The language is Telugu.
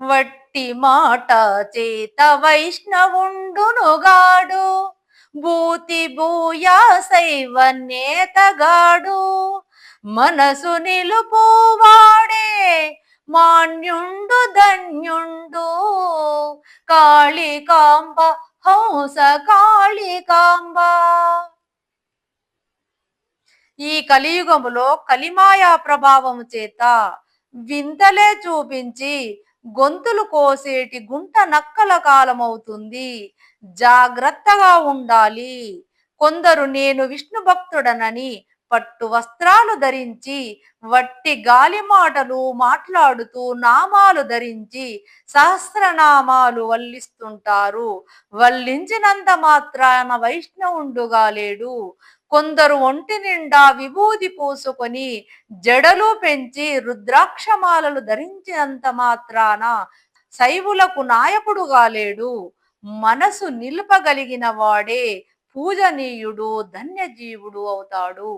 వట్టి మాట చేత వైష్ణవుండునుగాడు. భూతి భూయా శైవ నేతగాడు. మనసు నిలుపువాడే మాన్యుండు ధన్యుండు. కాళికాంబ హంస కాళికాంబ. ఈ కలియుగములో కలిమాయా ప్రభావము చేత వింతలే చూపించి గొంతులు కోసేటి గుంట నక్కల కాలమవుతుంది. జాగ్రత్తగా ఉండాలి. కొందరు నేను విష్ణు భక్తుడనని పట్టు వస్త్రాలు ధరించి వట్టి గాలి మాటలు మాట్లాడుతూ నామాలు ధరించి సహస్రనామాలు వల్లిస్తుంటారు. వల్లించినంత మాత్రాన వైష్ణవుండుగా లేడు. కొందరు ఒంటి నిండా విభూది పూసుకొని జడలు పెంచి రుద్రాక్షమాలలు ధరించినంత మాత్రాన శైవులకు నాయకుడుగా లేడు. మనసు నిలుపగలిగిన వాడే పూజనీయుడు ధన్యజీవుడు అవుతాడు.